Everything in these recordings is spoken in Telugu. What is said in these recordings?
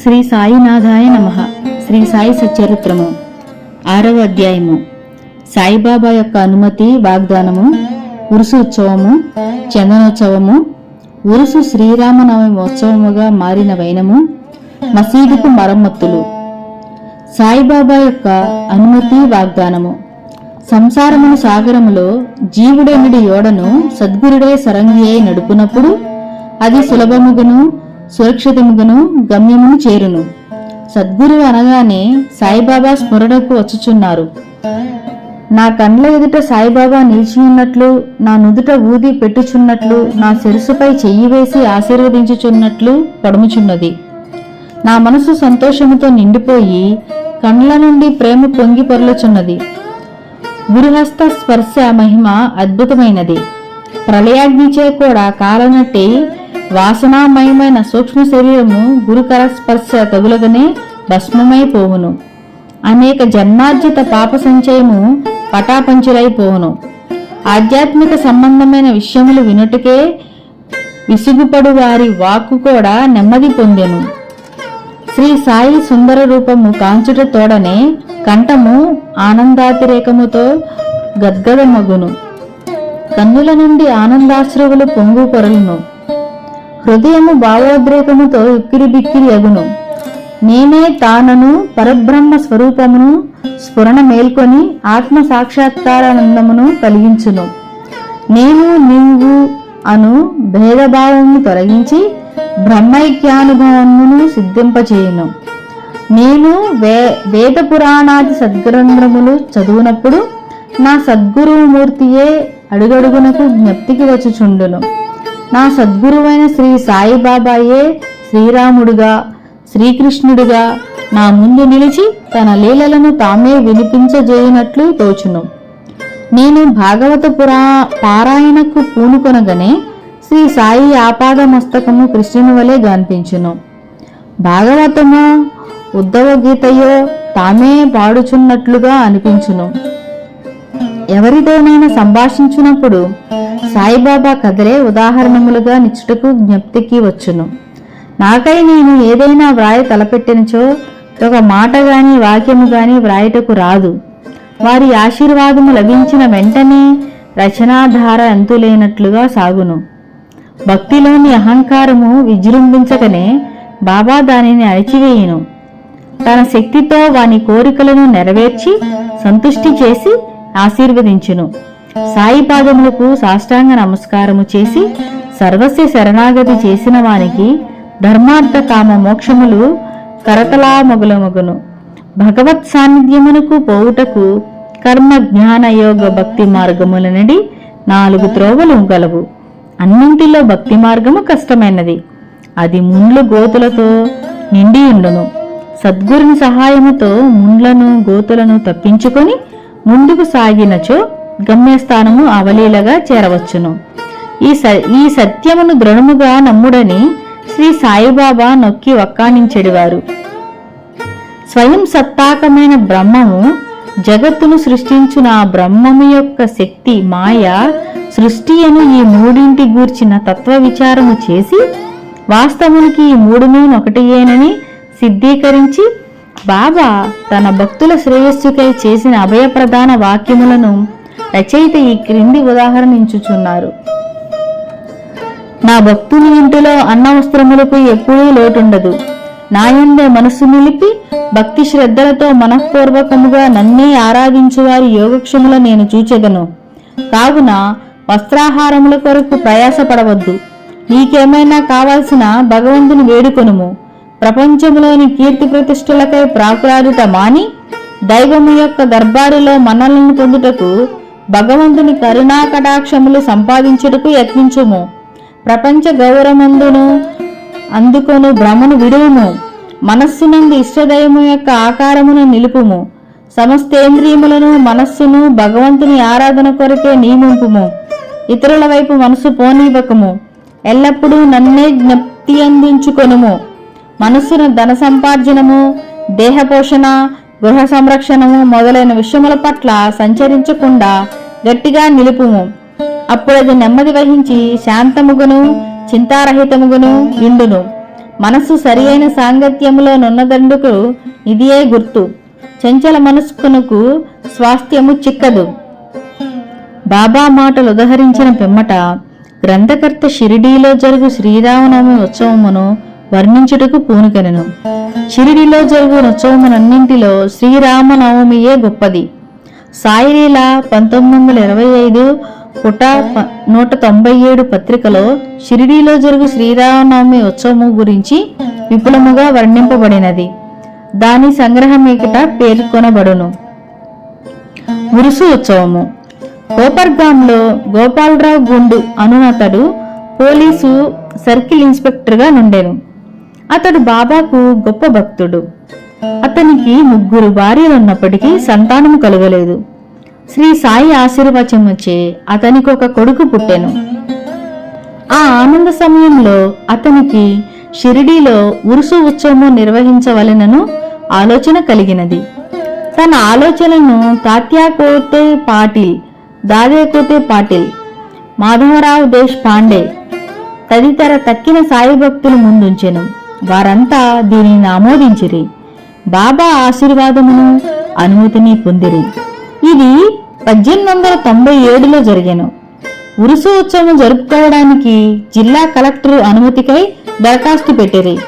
శ్రీ సాయినాథాయ నమ. శ్రీ సాయి సచరిత్రము ఆరవ అధ్యాయము. సాయిబాబా యొక్క అనుమతి వాగ్దానము ఉరుసు ఉత్సవము చందనోత్సవము ఉరుసు శ్రీరామనవమి ఉత్సవముగా మారిన వైనము మసీదుకు మరమ్మత్తులు. సాయిబాబా యొక్క అనుమతి వాగ్దానము. సంసారమును సాగరములో జీవుడెనుడి యోడను సద్గురుడే సరంగి అయి నడుపునప్పుడు అది సులభముగను సురక్షితముగను గమ్యమును చేరును. సద్గురువు అనగానే సాయిబాబా స్మరణకు వచ్చుచున్నారు. నా కండ్ల ఎదుట సాయిబాబా నిలిచి ఉన్నట్లు నా నుదుట ఊది పెట్టుచున్నట్లు నా శిరసుపై చెయ్యి వేసి ఆశీర్వదించుచున్నట్లు పడుముచున్నది. నా మనసు సంతోషముతో నిండిపోయి కండ్ల నుండి ప్రేమ పొంగి పొరలుచున్నది. గురుహస్త స్పర్శ మహిమ అద్భుతమైనది. ప్రళయాగ్నిచే కూడా కాలనట్టి వాసనామయమైన సూక్ష్మ శరీరము గురుకర స్పర్శ తగులగనే భస్మమైపోవును అనేక జన్మార్జిత పాప సంచయము పటాపంచులైపోవును ఆధ్యాత్మిక సంబంధమైన విషయములు వినుటకే విసుగుపడు వారి వాక్కు కూడా నెమ్మది పొందెను. శ్రీ సాయి సుందర రూపము కాంచుట తోడనే కంఠము ఆనందాతిరేకముతో గద్గదమగును. కన్నుల నుండి ఆనందాశ్రువులు పొంగు పొరలును. హృదయము భావోద్రేకముతో ఉక్కిరి బిక్కిరి అగును. నేనే తానను పరబ్రహ్మ స్వరూపమును స్ఫురణ మేల్కొని ఆత్మ సాక్షాత్కారానందమును కలిగించును. నేను నీవు అను భేదభావమును తొలగించి బ్రహ్మైక్యానుభవమును సిద్ధింపచేయును. నేను వే వేద పురాణాది సద్గ్రంథములు చదువునప్పుడు నా సద్గురుమూర్తియే అడుగడుగునకు జ్ఞప్తికి వచ్చుచుండును. నా సద్గురువైన శ్రీ సాయిబాబాయే శ్రీరాముడుగా శ్రీకృష్ణుడిగా నా ముందు నిలిచి తన లీలలను తామే వినిపించజేయనట్లు తోచును. నేను భాగవత పురా పారాయణకు పూనుకొనగనే శ్రీ సాయి ఆపాద మస్తకము కృష్ణుని వలె గాన్పించును. భాగవతము ఉద్ధవ గీతయో తామే పాడుచున్నట్లుగా అనిపించును. ఎవరితోనైనా సంభాషించినప్పుడు సాయిబాబా కథలే ఉదాహరణములుగా నిచ్చుటకు జ్ఞప్తికి వచ్చును. నాకై నేను ఏదైనా వ్రాయ తలపెట్టినచో ఒక మాట గాని వాక్యము గాని వ్రాయటకు రాదు. వారి ఆశీర్వాదము లభించిన వెంటనే రచనాధార అంతులేనట్లుగా సాగును. భక్తిలోని అహంకారము విజృంభించకనే బాబా దానిని అణిచివేయును. తన శక్తితో వాని కోరికలను నెరవేర్చి సంతుష్టి చేసి ఆశీర్వదించును. సాయి పాదములకు సాష్టాంగ నమస్కారము చేసి సర్వస్య శరణాగతి చేసిన వానికి ధర్మార్థ కామ మోక్షములు కరతలా మొగులమగును. భగవత్ సాన్నిధ్యమునకు పోవుటకు కర్మ జ్ఞాన యోగ భక్తి మార్గములనడి నాలుగు త్రోవలు గలవు. అన్నింటిలో భక్తి మార్గము కష్టమైనది. అది ముండ్లు గోతులతో నిండి ఉండును. సద్గురుని సహాయముతో ముండ్లను గోతులను తప్పించుకొని ముందుకు సాగినచో గమ్యస్థానము అవలీలగా చేరవచ్చును. ఈ స ఈ సత్యమును దృఢముగా నమ్ముడని శ్రీ సాయిబాబా నొక్కి వక్కానించెడివారు స్వయం సత్తాకమైన బ్రహ్మము జగత్తును సృష్టించిన ఆ బ్రహ్మము యొక్క శక్తి మాయ సృష్టి అని ఈ మూడింటి గూర్చిన తత్వ విచారము చేసి వాస్తవానికి ఈ మూడును ఒకటియేనని సిద్ధీకరించి బాబా తన భక్తుల శ్రేయస్సుకై చేసిన అభయప్రదాన వాక్యములను రచయిత ఈ క్రింది ఉదాహరణించుచున్నారు నా భక్తుని ఇంటిలో అన్న వస్త్రములకు ఎప్పుడూ లోటుండదు. నాయందే మనస్సు నిలిపి భక్తి శ్రద్ధలతో మనఃపూర్వకముగా నన్నే ఆరాధించువారి యోగక్షముల నేను చూచెదను. కావున వస్త్రాహారముల కొరకు ప్రయాసపడవద్దు. నీకేమైనా కావాల్సిన భగవంతుని వేడుకొనుము. ప్రపంచంలోని కీర్తి ప్రతిష్టలకై ప్రాకులాడుట మాని దైవము యొక్క దర్బారులో మనలను పొందుటకు భగవంతుని కరుణా కటాక్షములు సంపాదించుటకు యత్నించుము. ప్రపంచ గౌరవమందును అందుకొను భ్రమను విడువుము. మనస్సునందు ఇష్టదయము యొక్క ఆకారమును నిలుపుము. సమస్తేంద్రియములను మనస్సును భగవంతుని ఆరాధన కొరకే నియమింపుము. ఇతరుల వైపు మనసు పోనివ్వకము. ఎల్లప్పుడూ నన్నే జ్ఞప్తి అందించుకొనుము మనస్సును ధన సంపార్జనము దేహపోషణ గృహ సంరక్షణము మొదలైన విషయముల పట్ల సంచరించకుండా గట్టిగా నిలుపుము. అప్పుడది నెమ్మది వహించి శాంతముగును చింతారహితముగును ఇండును మనసు సరి అయిన సాంగత్యములో నున్నదండుకు ఇదియే గుర్తు. చంచల మనస్కునకు స్వాస్థ్యము చిక్కదు. బాబా మాటలు ఉదహరించిన పిమ్మట గ్రంథకర్త షిరిడీలో జరుగు శ్రీరామనవమి ఉత్సవమును వర్ణించుటకు పూనుకెనను షిరిడీలో జరుగు ఉత్సవమునన్నింటిలో శ్రీరామనవమియే గొప్పది. సాయిలీల పంతొమ్మిది వందల ఇరవై ఐదు పుట ప- నూట తొంభై ఏడు పత్రికలో షిరిడీలో జరుగు శ్రీరామనవమి ఉత్సవము గురించి విపులముగా వర్ణింపబడినది. దాని సంగ్రహమేకట పేర్కొనబడును. ఉరుసు ఉత్సవము. కోపర్గాంలో గోపాలరావు గుండు అనునతడు పోలీసు సర్కిల్ ఇన్స్పెక్టర్గా నుండెను. అతడు బాబాకు గొప్ప భక్తుడు. అతనికి ముగ్గురు భార్యలున్నప్పటికీ సంతానము కలగలేదు. శ్రీ సాయి ఆశీర్వచముచే అతనికి ఒక కొడుకు పుట్టెను. ఆ ఆనంద సమయంలో అతనికి షిరిడీలో ఉరుసు ఉత్సవము నిర్వహించవలెనను ఆలోచన కలిగినది. తన ఆలోచనను తాత్యాకోతే పాటిల్ దాదేకోతే పాటిల్ మాధవరావు దేశ్ పాండే తదితర తక్కిన సాయి భక్తులు ముందుంచెను. వారంతా దీనిని ఆమోదించిరి. బాబా ఆశీర్వాదమును అనుమతిని పొందిరి. ఇది పద్దెనిమిది వందల తొంభై ఏడులో జరిగాను. ఉరుసు ఉత్సవం జరుపుకోవడానికి జిల్లా కలెక్టర్ అనుమతికై దరఖాస్తు పెట్టిరి.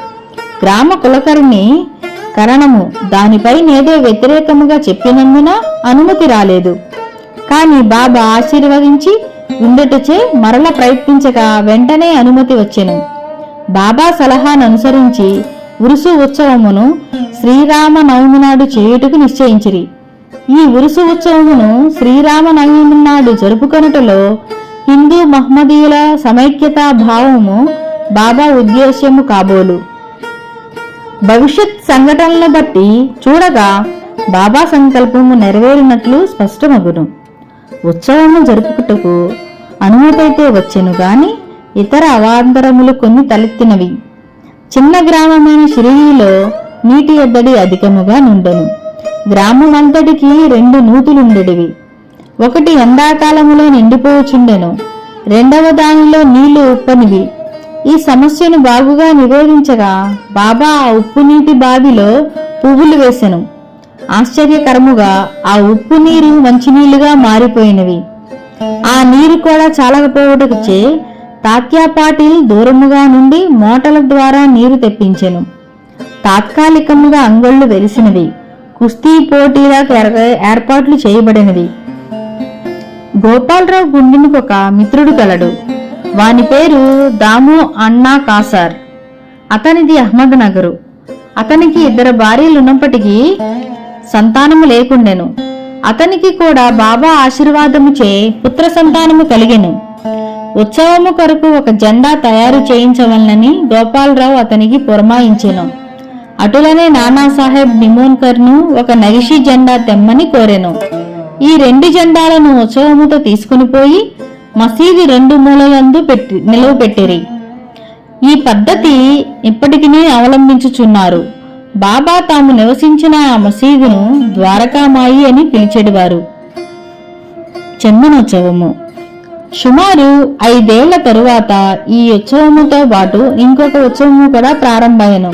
గ్రామ కులకర్ణి కరణము దానిపై నేదో వ్యతిరేకముగా చెప్పినందున అనుమతి రాలేదు. కాని బాబా ఆశీర్వదించి ఉండటచే మరల ప్రయత్నించగా వెంటనే అనుమతి వచ్చెను. బాబా సలహాను అనుసరించి ఉరుసు ఉత్సవమును శ్రీరామనవమి నాడు చేయుటకు నిశ్చయించిరి. ఈ ఉరుసు ఉత్సవమును శ్రీరామనవమి నాడు జరుపుకొనుటలో హిందూ మహమ్మదీయుల సమైక్యతా భావము బాబా ఉద్దేశ్యము కాబోలు. భవిష్యత్ సంఘటనలను బట్టి చూడగా బాబా సంకల్పము నెరవేరినట్లు స్పష్టమగును. ఉత్సవము జరుపుకుటకు అనుమతైతే వచ్చెను గాని ఇతర అవాంతరములు కొన్ని తలెత్తినవి. చిన్న గ్రామమైన షిరిడీలో నీటి ఎద్దడి అధికముగా నుండెను. గ్రామమంతటికి రెండు నూతులుండెడివి. ఒకటి ఎండాకాలములో నిండిపోచుండెను. రెండవ దానిలో నీళ్ళు ఉప్పనివి. ఈ సమస్యను బాగుగా నివేదించగా బాబా ఆ ఉప్పు నీటి బావిలో పువ్వులు వేసెను. ఆశ్చర్యకరముగా ఆ ఉప్పు నీరు మంచినీళ్ళుగా మారిపోయినవి. ఆ నీరు కూడా చాలకపోవటచే తాత్యాపాటిల్ దూరముగా నుండి మోటల ద్వారా నీరు తెప్పించెను. తాత్కాలికముగా అంగళ్ళు వెలిసినవి కుస్తీ పోటీలా ఏర్పాట్లు చేయబడినవి. గోపాలరావు గుండెనికి ఒక మిత్రుడు కలడు. వాని పేరు దాము అన్నా కాసార్. అతనిది అహ్మద్ నగరు. అతనికి ఇద్దరు భార్యలు ఉన్నప్పటికీ సంతానము లేకుండెను. అతనికి కూడా బాబా ఆశీర్వాదముచే పుత్ర సంతానము కలిగెను. ఉత్సవము కొరకు ఒక జెండా తయారు చేయించవలనని గోపాలరావు అతనికి పురమాయించెను. అటులనే నానాసాహెబ్ నిమోన్కర్ను ఒక నగిషి జెండా తెమ్మని కోరెను. ఈ రెండు జెండాలను ఉత్సవముతో తీసుకుని పోయి మసీదు రెండు మూలలందు పెట్టి నిలువ పెట్టిరి. ఈ పద్ధతి ఇప్పటికీ అవలంబించుచున్నారు. బాబా తాము నివసించిన ఆ మసీదును ద్వారకామాయి అని పిలిచెడివారు. చందనోత్సవము సుమారు ఐదేళ్ళ తరువాత ఈ ఉత్సవముతో పాటు ఇంకొక ఉత్సవము కూడా ప్రారంభమైను.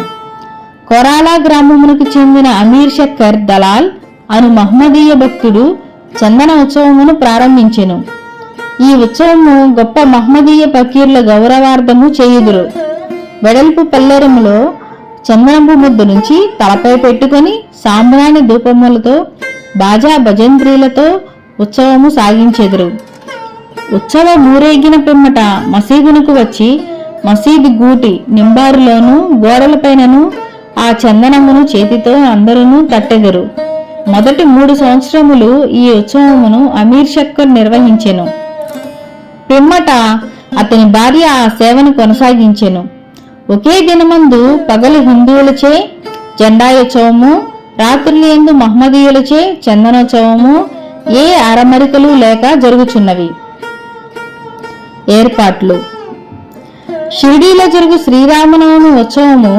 కొరాలా గ్రామమునకు చెందిన అమీర్ షక్కర్ దలాల్ అను మహమ్మదీయ భక్తుడు చందన ఉత్సవమును ప్రారంభించెను. ఈ ఉత్సవము గొప్ప మహమ్మదీయ ఫకీర్ల గౌరవార్థము చేయుదురు. వెడల్పు పల్లెరములో చందనపు ముద్దు నుంచి తలపై పెట్టుకొని సాంబ్రాణి ధూపములతో బాజా భజంత్రీలతో ఉత్సవము సాగించెదురు. ఉత్సవ ఊరేగిన పిమ్మట మసీదునకు వచ్చి మసీదు గూటి నింబారులోను గోడలపైనను ఆ చందనమును చేతితో అందరూ తట్టెదరు మొదటి మూడు సంవత్సరములు ఈ ఉత్సవమును అమీర్ షక్కర్ నిర్వహించెను. పిమ్మట అతని భార్య ఆ సేవను కొనసాగించెను. ఒకే దినమందు పగలు హిందువులచే జెండాయోత్సవము రాత్రులు ఎందు మహమ్మదీయులచే చందనోత్సవము ఏ అరమరికలు లేక జరుగుచున్నవి. ఏర్పాట్లు. షిరిడీలో జరుగు శ్రీరామనవమి ఉత్సవము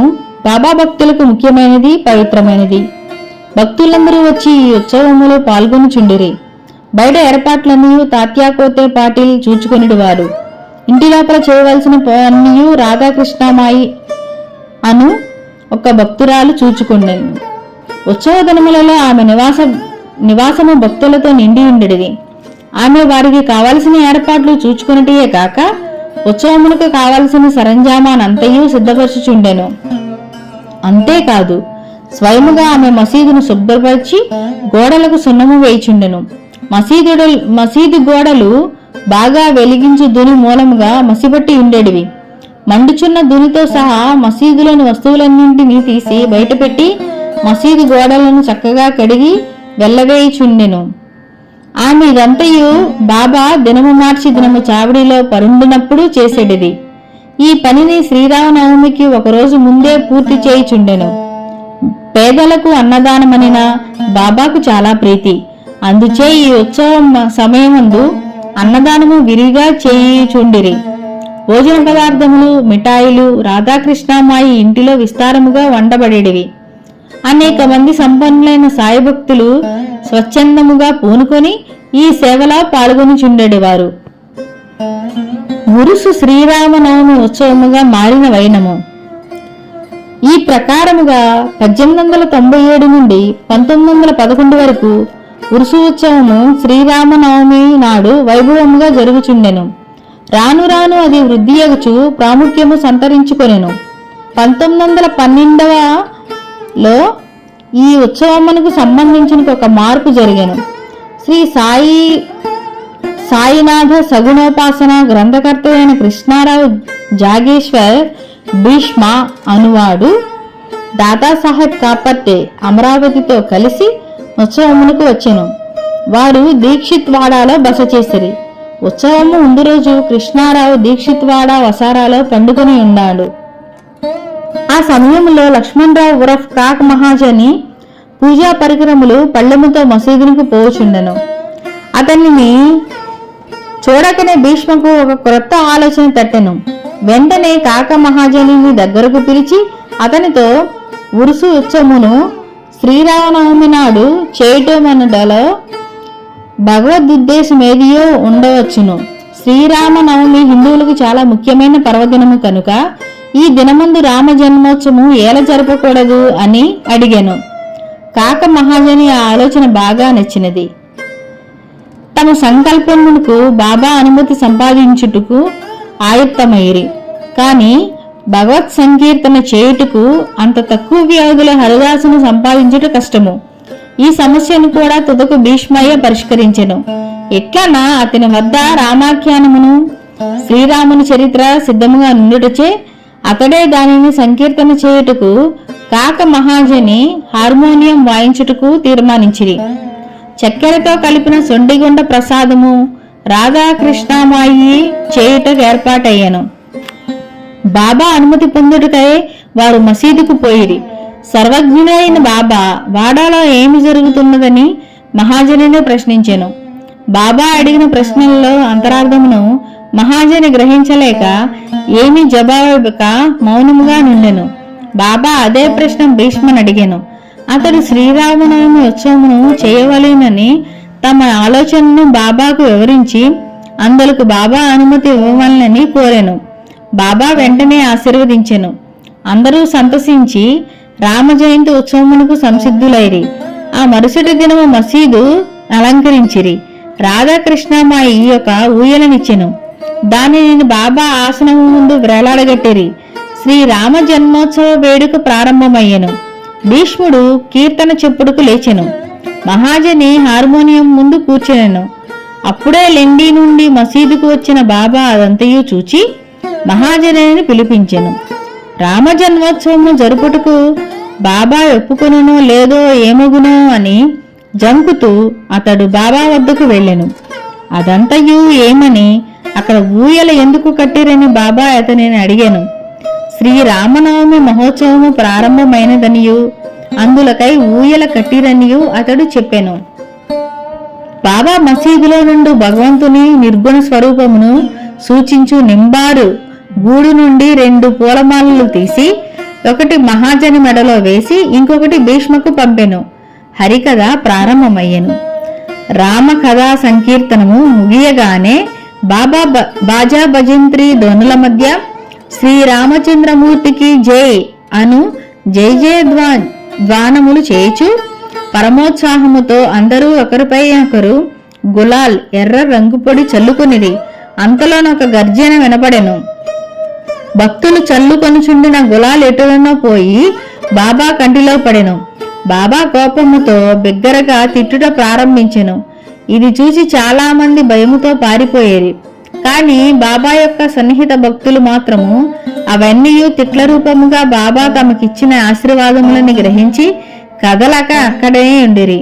బాబా భక్తులకు ముఖ్యమైనది పవిత్రమైనది. భక్తులందరూ వచ్చి ఈ ఉత్సవములో పాల్గొనుచుండిరి బయట ఏర్పాట్లన్నీ తాత్యాకోతే పాటిల్ చూచుకొనిడివారు ఇంటి లోపల చేయవలసిన పనియు రాధాకృష్ణమాయి అను ఒక భక్తురాలు చూచుకుండెను. ఉత్సవ దినములలో ఆమె నివాస నివాసము భక్తులతో నిండి ఉండేది ఆమె వారికి కావలసిన ఏర్పాట్లు చూచుకున్నటియే కాక ఉత్సవములకు కావలసిన సరంజామానంతయు సిద్ధపరచుచుండెను. అంతేకాదు స్వయముగా ఆమె మసీదును శుభ్రపరిచి గోడలకు సున్నము వేయిచుండెను. మసీదు మసీదు గోడలు బాగా వెలిగించు దుని మూలముగా మసిబట్టి ఉండేటివి మండుచున్న దునితో సహా మసీదులోని వస్తువులన్నింటినీ తీసి బయటపెట్టి మసీదు గోడలను చక్కగా కడిగి వెళ్ళవేయుచుండెను. ఆమె ఇదంతయు బాబా దినము మార్చి దినము చావిడిలో పరుండినప్పుడు చేసేటిది ఈ పనిని శ్రీరామనవమికి ఒకరోజు ముందే పూర్తి చేయుచుండెను. పేదలకు అన్నదానమనిన బాబాకు చాలా ప్రీతి. అందుచే ఈ ఉత్సవం సమయముందు అన్నదానము విరిగా చేయుచుండిరి. భోజన పదార్థములు మిఠాయిలు రాధాకృష్ణమాయి ఇంటిలో విస్తారముగా వండబడేటివి అనేక మంది సంపన్నులైన సాయిభక్తులు స్వచ్ఛందముగా పూనుకొని ఈ సేవలో పాల్గొనిచుండేవారు. మురుసు శ్రీరామనవమి ఉత్సవముగా మారిన వైనము. ఈ ప్రకారముగా పద్దెనిమిది వందల తొంభై ఏడు నుండి పంతొమ్మిది వందల పదకొండు వరకు ఉరుసు ఉత్సవము శ్రీరామనవమి నాడు వైభవముగా జరుగుచుండెను. రాను రాను అది వృద్ధి అగుచు ప్రాముఖ్యము సంతరించుకొనెను. పంతొమ్మిది వందల పన్నెండవ లో ఈ ఉత్సవమునకు సంబంధించిన ఒక మార్పు జరిగాను. శ్రీ సాయి సాయినాథ సగుణోపాసన గ్రంథకర్త అయిన కృష్ణారావు జాగేశ్వర్ భీష్మ అనువాడు దాదాసాహెబ్ కాపర్టే అమరావతితో కలిసి ఉత్సవమునకు వచ్చాను. వారు దీక్షిత్ వాడాలో బస చేసిరి. ఉత్సవము ముందు రోజు కృష్ణారావు దీక్షిత్వాడ వసారాలో పండుకొని ఉన్నాడు ఆ సమయంలో లక్ష్మణరావు ఉరఫ్ కాక్ మహాజని పూజా పరికరములు పళ్ళెముతో మసీదునికి పోచుండెను. అతనిని చూడకనే భీష్మకు ఒక క్రొత్త ఆలోచన తట్టెను. వెంటనే కాక మహాజనిని దగ్గరకు పిలిచి అతనితో ఉరుసు ఉత్సవమును శ్రీరామనవమి నాడు చేయటమనడలో భగవద్దుద్దేశం ఏదియో ఉండవచ్చును. శ్రీరామనవమి హిందువులకు చాలా ముఖ్యమైన పర్వదినము కనుక ఈ దినమందు రామ జన్మోత్సవం ఎలా జరపకూడదు అని అడిగాను. కాక మహాజని ఆ ఆలోచన బాగా నచ్చినది. తమ సంకల్పమునకు బాబా అనుమతి సంపాదించుటకు ఆయుక్తమయ్యిరి కానీ భగవత్ సంకీర్తన చేయుటకు అంత తక్కువ వ్యవధిలో హరిదాసును సంపాదించుట కష్టము. ఈ సమస్యను కూడా తుదకు భీష్మయ్య పరిష్కరించెను. ఎట్లానా అతని వద్ద రామాఖ్యానమును శ్రీరాముని చరిత్ర సిద్ధముగా నుండుటచే అతడే దానిని సంకీర్తన చేయుటకు కాక మహాజని హార్మోనియం వాయించుటకు తీర్మానించిరి. చక్కెరతో కలిపిన సొండిగుండ ప్రసాదము రాధాకృష్ణమాయి చేయుటకు ఏర్పాటయ్యను. బాబా అనుమతి పొందుటకై వారు మసీదుకు పోయిరి. సర్వజ్ఞుడైన బాబా వాడాలో ఏమి జరుగుతున్నదని మహాజనిని ప్రశ్నించెను. బాబా అడిగిన ప్రశ్నల్లో అంతరార్థమును మహాజని గ్రహించలేక ఏమీ జవాబక మౌనముగా నుండెను. బాబా అదే ప్రశ్న భీష్మని అడిగాను. అతడు శ్రీరామనవమి ఉత్సవమును చేయవలేనని తమ ఆలోచనను బాబాకు వివరించి అందులకు బాబా అనుమతి ఇవ్వవలనని కోరాను. బాబా వెంటనే ఆశీర్వదించెను. అందరూ సంతసించి రామ జయంతి ఉత్సవమునకు సంసిద్ధులైరి. ఆ మరుసటి దినము మసీదు అలంకరించిరి. రాధాకృష్ణ మా ఈ యొక్క ఊయలనిచ్చెను. దానిని బాబా ఆసనం ముందు వ్రేలాడగట్టిరి శ్రీ రామ జన్మోత్సవ వేడుక ప్రారంభమయ్యెను. భీష్ముడు కీర్తన చెప్పుడుకు లేచెను. మహాజని హార్మోనియం ముందు కూర్చునెను. అప్పుడే లెండి నుండి మసీదుకు వచ్చిన బాబా అదంతయు చూచి మహాజనిని పిలిపించెను. రామ జన్మోత్సవము జరుపుటకు బాబా ఒప్పుకొనునో లేదో ఏమగునో అని జంకుతూ అతడు బాబా వద్దకు వెళ్ళెను. అదంతయు ఏమని అక్కడ ఊయల ఎందుకు కట్టిరని బాబా అతనిని అడిగాను. శ్రీరామనవమి మహోత్సవము ప్రారంభమైనదనియు అందులకై ఊయల కట్టిరనియు అతడు చెప్పాను. బాబా మసీదులో నుండి భగవంతుని నిర్గుణ స్వరూపమును సూచించు నింబారు గూడు నుండి రెండు పూలమాలలు తీసి ఒకటి మహాజని మెడలో వేసి ఇంకొకటి భీష్మకు పంపెను. హరికథ ప్రారంభమయ్యెను. రామ కథా సంకీర్తనము ముగియగానే బాబా బాజా భజంత్రి ధ్వనుల మధ్య శ్రీరామచంద్రమూర్తికి జై అను జై జయ ద్వా ద్వానములు చేయుచు పరమోత్సాహముతో అందరూ ఒకరిపై ఒకరు గులాల్ ఎర్ర రంగు పొడి చల్లుకొనిరి. అంతలోనొక గర్జన వినపడెను. భక్తులు చల్లుకొనుచుండిన గులాల్ ఎటులనో పోయి బాబా కంటిలో పడెను. బాబా కోపముతో బిగ్గరగా తిట్టుట ప్రారంభించెను. ఇది చూసి చాలా మంది భయముతో పారిపోయేది. కానీ బాబా యొక్క సన్నిహిత భక్తులు మాత్రము అవన్నీ తిట్ల రూపముగా బాబా తమకిచ్చిన ఆశీర్వాదములని గ్రహించి కదలక అక్కడే ఉండిరి.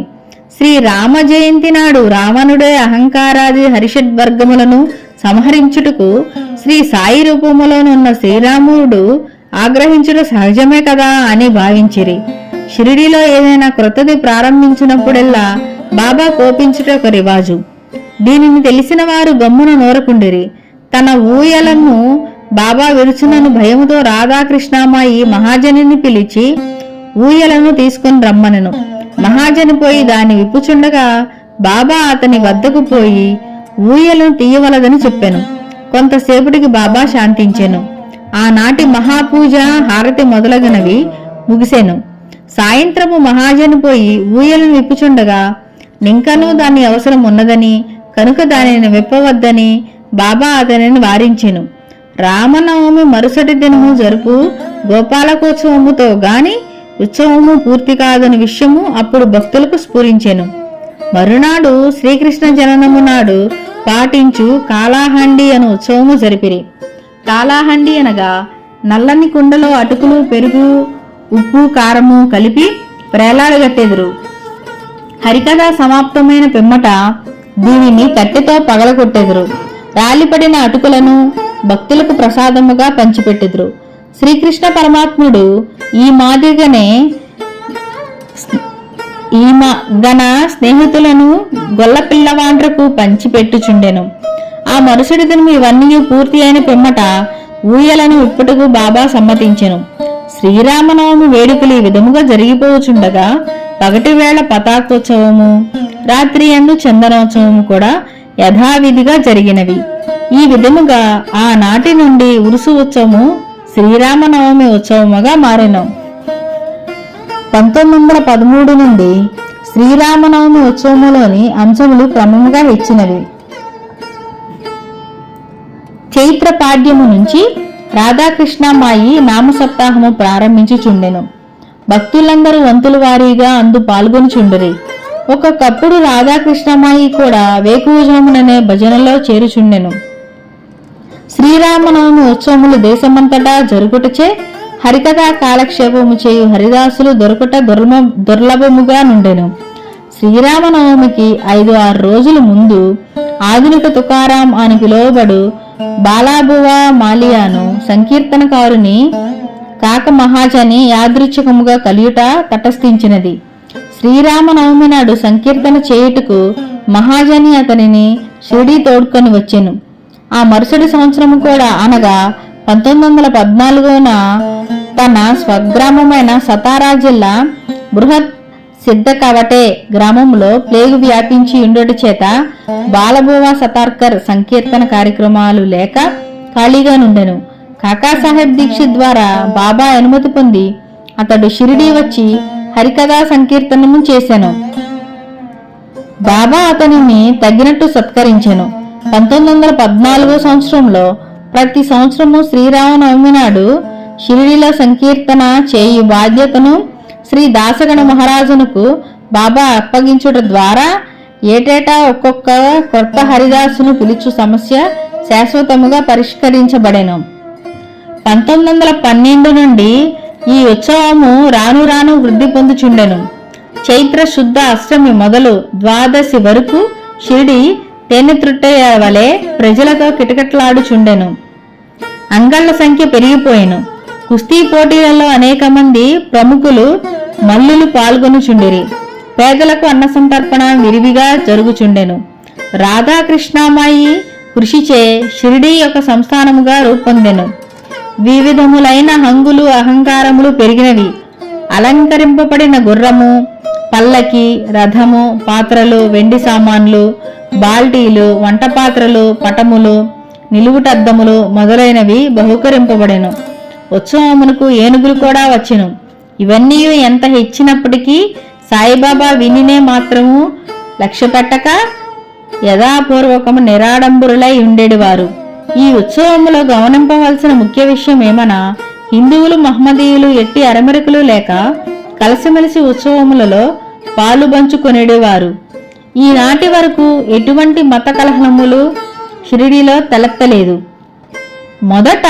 శ్రీ రామ జయంతి నాడు రావణుడే అహంకారాది హరిషడ్వర్గములను సంహరించుటకు శ్రీ సాయి రూపములోనున్న శ్రీరాముడు ఆగ్రహించుట సహజమే కదా అని భావించిరి. షిరిడిలో ఏదైనా క్రొత్తది ప్రారంభించినప్పుడెల్లా బాబా కోపించుట ఒక రివాజు. దీనిని తెలిసిన వారు గమ్మున నోరకుండిరి. తన ఊయలను బాబా విరుచునను భయముతో రాధాకృష్ణమాయి మహాజనిని పిలిచి ఊయలను తీసుకుని రమ్మనను. మహాజని పోయి దాన్ని విప్పుచుండగా బాబా అతని వద్దకు పోయి ఊయలను తీయవలదని చెప్పాను. కొంతసేపటికి బాబా శాంతించెను. ఆనాటి మహాపూజ హారతి మొదలగునవి ముగిసెను. సాయంత్రము మహాజని పోయి ఊయలను విప్పుచుండగా నింకను దాని అవసరం ఉన్నదని కనుక దానిని విప్పవద్దని బాబా అతనిని వారించెను. రామనవమి మరుసటి దినము జరుపు గోపాలకోత్సవముతో గాని ఉత్సవము పూర్తి కాదని విషయము అప్పుడు భక్తులకు స్ఫురించెను. మరునాడు శ్రీకృష్ణ జననము నాడు పాటించు కాలాహండి అను ఉత్సవము జరిపిరి. కాలాహండి అనగా నల్లని కుండలో అటుకులు పెరుగు ఉప్పు కారము కలిపి ప్రేలాడగట్టెదురు హరికథ సమాప్తమైన పిమ్మట దీనిని కట్టెతో పగలగొట్టెదురు. రాలిపడిన అటుకులను భక్తులకు ప్రసాదముగా పంచిపెట్టెదురు. శ్రీకృష్ణ పరమాత్ముడు ఈ మాదిరిగానే ఈ మా- గన స్నేహితులను గొల్ల పిల్లవాండ్రకు పంచిపెట్టుచుండెను. ఆ మరుసటి దినం ఇవన్నీ పూర్తి అయిన పిమ్మట ఊయలను ఇప్పుటకు బాబా సమ్మతించెను. శ్రీరామనవమి వేడుకలు ఈ విధముగా జరిగిపోవచుండగా పగటి వేళ పతాకోత్సవము రాత్రి అందు చందనోత్సవము కూడా యథావిధిగా జరిగినవి. ఈ విధముగా ఆనాటి నుండి ఉరుసు ఉత్సవము శ్రీరామనవమి ఉత్సవముగా మారెను. పంతొమ్మిది వందల పదమూడు నుండి శ్రీరామనవమి ఉత్సవములోని అంశములు క్రమంగా హెచ్చినవి చైత్ర పాడ్యము నుంచి రాధాకృష్ణమాయి నామ సప్తాహము ప్రారంభించుచుండెను. భక్తులందరూ వంతుల వారీగా అందు పాల్గొనుచుండరి. ఒకప్పుడు రాధాకృష్ణమాయి కూడా వేకువజాముననే భజనలో చేరుచుండెను. శ్రీరామనవమి ఉత్సవములు దేశమంతటా జరుగుటచే హరికథా కాలక్షేపము చేయు హరిదాసులు దొరకట దుర్మ దుర్లభముగా నుండెను. శ్రీరామనవమికి ఐదు ఆరు రోజుల ముందు ఆధునిక తుకారాం అని పిలువబడు బాలాబువా మాలియాను సంకీర్తనకారుని కాక మహాజని యాదృచ్ఛికముగా కలియుట తటస్థించినది. శ్రీరామనవమి నాడు సంకీర్తన చేయుటకు మహాజని అతనిని షిరిడి తోడుకొని వచ్చెను. ఆ మరుసటి సంవత్సరం కూడా అనగా పంతొమ్మిది వందల పద్నాలుగున తన స్వగ్రామమైన సతారా జిల్లా బృహత్ సిద్ధ కవటే గ్రామంలో ప్లేగు వ్యాపించి ఉండుట చేత బాలబోవా సతార్కర్ సంకీర్తన కార్యక్రమాలు లేక ఖాళీగా నుండెను. కాకాసాహెబ్ దీక్షిత్ ద్వారా బాబా అనుమతి పొంది అతడు షిరిడీ వచ్చి హరికథా సంకీర్తనము చేశాను బాబా అతనిని తగినట్టు సత్కరించెను. పంతొమ్మిది వందల పద్నాలుగో సంవత్సరంలో ప్రతి సంవత్సరము శ్రీరామనవమి నాడు షిరిడిలో సంకీర్తన చేయి బాధ్యతను శ్రీ దాసగణ మహారాజునకు బాబా అప్పగించుట ద్వారా ఏటేటా ఒక్కొక్క కొత్త హరిదాసును పిలుచు సమస్య శాశ్వతముగా పరిష్కరించబడెను. పంతొమ్మిది వందల పన్నెండు నుండి ఈ ఉత్సవము రాను రాను వృద్ధి పొందుచుండెను. చైత్ర శుద్ధ అష్టమి మొదలు ద్వాదశి వరకు షిరిడి తేనె వలె ప్రజలతో కిటకిటలాడుచుండెను. అంగళ్ళ సంఖ్య పెరిగిపోయెను. కుస్తీ పోటీలలో అనేక మంది ప్రముఖులు మల్లులు పాల్గొనుచుండిరి. పేదలకు అన్న సంతర్పణ విరివిగా జరుగుచుండెను. రాధాకృష్ణమాయి కృషిచే షిరిడి యొక్క సంస్థానముగా రూపొందెను. వివిధములైన హంగులు అహంకారములు పెరిగినవి. అలంకరింపబడిన గుర్రము పల్లకి రథము పాత్రలు వెండి సామాన్లు బాల్టీలు వంట పాత్రలు పటములు నిలువుటద్దములు మొదలైనవి బహుకరింపబడెను. ఉత్సవమునకు ఏనుగులు కూడా వచ్చెను. ఇవన్నీ ఎంత హెచ్చినప్పటికీ సాయిబాబా వినినే మాత్రము లక్ష్య పెట్టక యథాపూర్వకము నిరాడంబరులై ఉండేడివారు. ఈ ఉత్సవములో గమనింపవలసిన ముఖ్య విషయం ఏమనా హిందువులు మహమ్మదీయులు ఎట్టి అరమెరకులు లేక కలిసిమెలిసి ఉత్సవములలో పాలు పంచుకొనేవారు ఈనాటి వరకు ఎటువంటి మత కలహములు షిరిడిలో తలెత్తలేదు. మొదట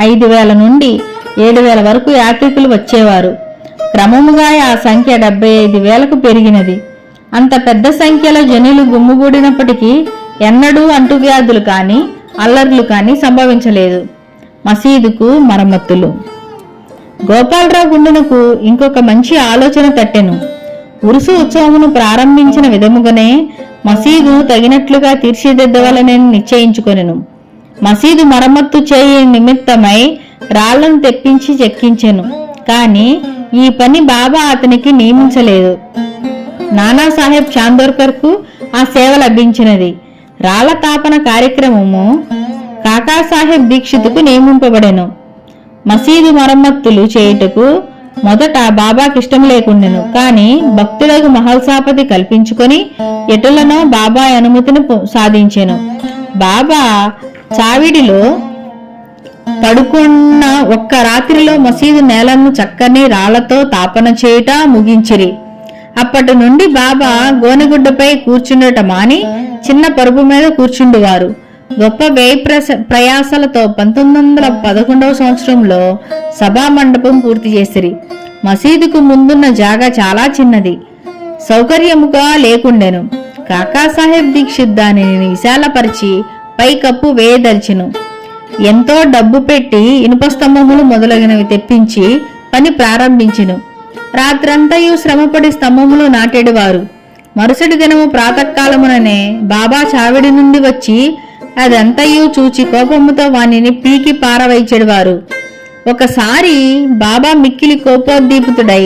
ఐదు వేల నుండి ఏడు వేల వరకు యాత్రికులు వచ్చేవారు. క్రమముగా ఆ సంఖ్య డెబ్బై ఐదు వేలకు పెరిగినది. అంత పెద్ద సంఖ్యలో జనులు గుమ్ముగూడినప్పటికీ ఎన్నడూ అంటువ్యాధులు కానీ అల్లర్లు కానీ సంభవించలేదు. మసీదుకు మరమ్మతులు. గోపాలరావు గుండెనకు ఇంకొక మంచి ఆలోచన తట్టెను. ఉరుసు ఉత్సవమును ప్రారంభించిన విధముగానే మసీదు తగినట్లుగా తీర్చిదిద్దవలనని నిశ్చయించుకొనెను. మసీదు మరమ్మత్తు చేయ నిమిత్తమై రాళ్ళను తెప్పించి చెక్కించెను. కానీ ఈ పని బాబా అతనికి నియమించలేదు. నానాసాహెబ్ చాందోర్కర్కు ఆ సేవ లభించినది. రాళ్ళ తాపన కార్యక్రమము కాకాసాహెబ్ దీక్షితుకు నియమింపబడెను. మసీదు మరమ్మత్తులు చేయుటకు మొదట బాబాకి ఇష్టం లేకుండెను. కాని భక్తులకు మహల్సాపతి కల్పించుకొని ఎటులనో బాబా అనుమతిని సాధించెను. బాబా చావిడిలో పడుకున్న ఒక్క రాత్రిలో మసీదు నేలను చక్కని రాళ్ళతో తాపన చేయుట ముగించిరి. అప్పటి నుండి బాబా గోనెగుడ్డపై కూర్చుండట మాని చిన్న పరుపు మీద కూర్చుండువారు. గొప్ప వ్యయ ప్రయాసలతో పంతొమ్మిది వందల పదకొండవ సంవత్సరంలో సభా మండపం పూర్తి చేసిరి. మసీదుకు ముందున్న జాగా చాలా చిన్నది. సౌకర్యముగా లేకుండెను. కాకాసాహెబ్ దీక్షిత్ దానిని విశాలపరిచి పైకప్పు వేయదలిచెను. ఎంతో డబ్బు పెట్టి ఇనుప స్తంభములు మొదలగినవి తెప్పించి పని ప్రారంభించెను. రాత్రంతయు శ్రమపడి స్తంభములు నాటేడువారు. మరుసటి దినము ప్రాతకాలముననే బాబా చావిడి నుండి వచ్చి అదంతయు చూచి కోపముతో వానిని పీకి పారవైచెడువారు ఒకసారి బాబా మిక్కిలి కోపోద్దీపితుడై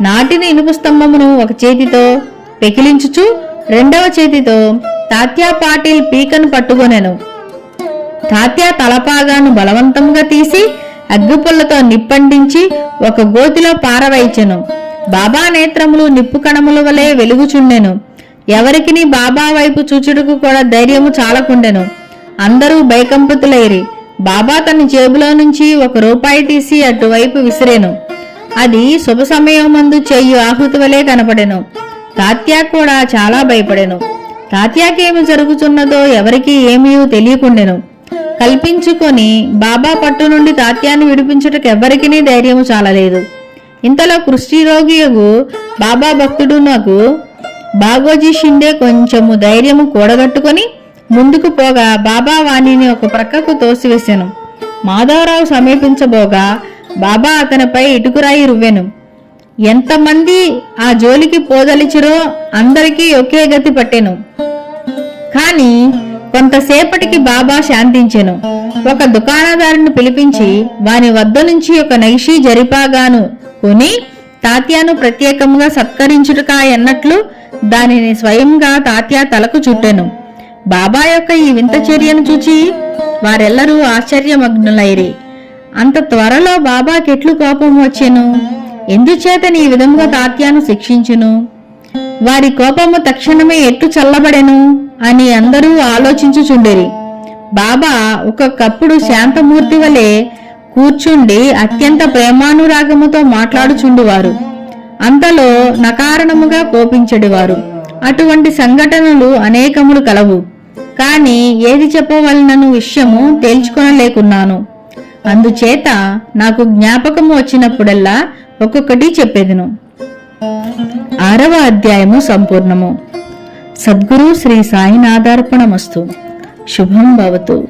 నాటిన ఇనుప స్తంభమును ఒక చేతితో పెకిలించుచు రెండవ చేతితో తాత్యా పాటిల్ పీకను పట్టుకొనెను. తాత్యా తలపాగాను బలవంతంగా తీసి అగ్గిపుల్లతో నిప్పండించి ఒక గోతిలో పారవైచెను బాబా నేత్రములు నిప్పు కణముల వలె వెలుగుచుండెను. ఎవరికిని బాబా వైపు చూచుటకు కూడా ధైర్యము చాలకుండెను. అందరూ భయకంపతులైరి. బాబా తన జేబులో నుంచి ఒక రూపాయి తీసి అటువైపు విసిరేను. అది శుభ సమయం మందు చెయ్యి ఆహుతి వలె కనపడెను. తాత్యా కూడా చాలా భయపడెను. తాత్యాకేమి జరుగుతున్నదో ఎవరికీ ఏమీ తెలియకుండెను. కల్పించుకొని బాబా పట్టు నుండి తాత్యాన్ని విడిపించుటకు ఎవ్వరికీ ధైర్యము చాలలేదు. ఇంతలో కృష్టిరోగియగు బాబా భక్తుడు నాకు బాగోజీ షిండే కొంచెము ధైర్యము కూడగట్టుకొని ముందుకు పోగా బాబా వాణిని ఒక ప్రక్కకు తోసివేశాను. మాధవరావు సమీపించబోగా బాబా అతనిపై ఇటుకురాయి రువ్వెను. ఎంతమంది ఆ జోలికి పోదలిచిరో అందరికీ ఒకే గతి పట్టెను. కాని కొంతసేపటికి బాబా శాంతించెను. ఒక దుకాణదారుని పిలిపించి వాని వద్ద నుంచి ఒక నైషీ జరిపాగాను. కొని తాత్యాను ప్రత్యేకంగా సత్కరించుటకా ఎన్నట్లు దానిని స్వయంగా తాత్యా తలకు చుట్టెను. బాబా యొక్క ఈ వింత చర్యను చూచి వారెల్లరూ ఆశ్చర్యమగ్నులైరి. అంత త్వరలో బాబాకెట్లు కోపం వచ్చెను? ఎందుచేత నీ విధముగా తాత్యాను శిక్షించును? వారి కోపము తక్షణమే ఎట్టు చల్లబడెను అని అందరూ ఆలోచించుచుండిరి. బాబా ఒక్కొక్కప్పుడు శాంతమూర్తి వలె కూర్చుండి అత్యంత ప్రేమానురాగముతో మాట్లాడుచుండువారు. అంతలో నకారణముగా కోపించడివారు. అటువంటి సంఘటనలు అనేకములు కలవు. కాని ఏది చెప్పవలనను విషయము తేల్చుకొనలేకున్నాను. అందుచేత నాకు జ్ఞాపకము వచ్చినప్పుడల్లా ఒక్కొక్కటి చెప్పేదను. ఆరవ అధ్యాయము సంపూర్ణము. సద్గురు శ్రీ సాయినాథార్పణమస్తు. శుభం భవతు.